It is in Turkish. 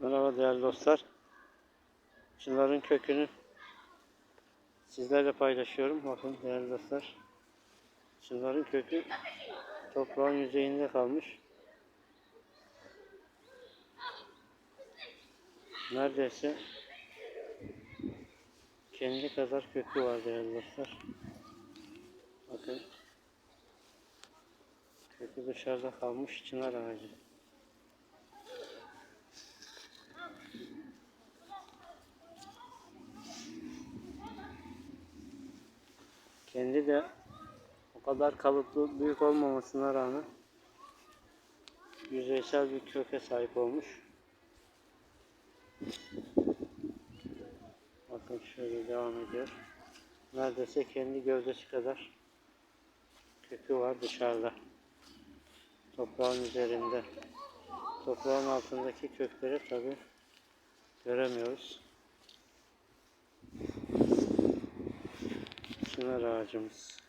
Merhaba değerli dostlar. Çınarın kökünü sizlerle paylaşıyorum. Bakın değerli dostlar. Çınarın kökü toprağın yüzeyinde kalmış. Neredeyse kendi kadar kökü var değerli dostlar. Bakın. Kökü dışarıda kalmış çınar ağacı. Kendi de o kadar kalıplı büyük olmamasına rağmen yüzeysel bir köke sahip olmuş. Bakın şöyle devam ediyor. Neredeyse kendi gövdesi kadar kökü var dışarıda. Toprağın üzerinde. Toprağın altındaki kökleri tabi göremiyoruz. Çınar ağacımız.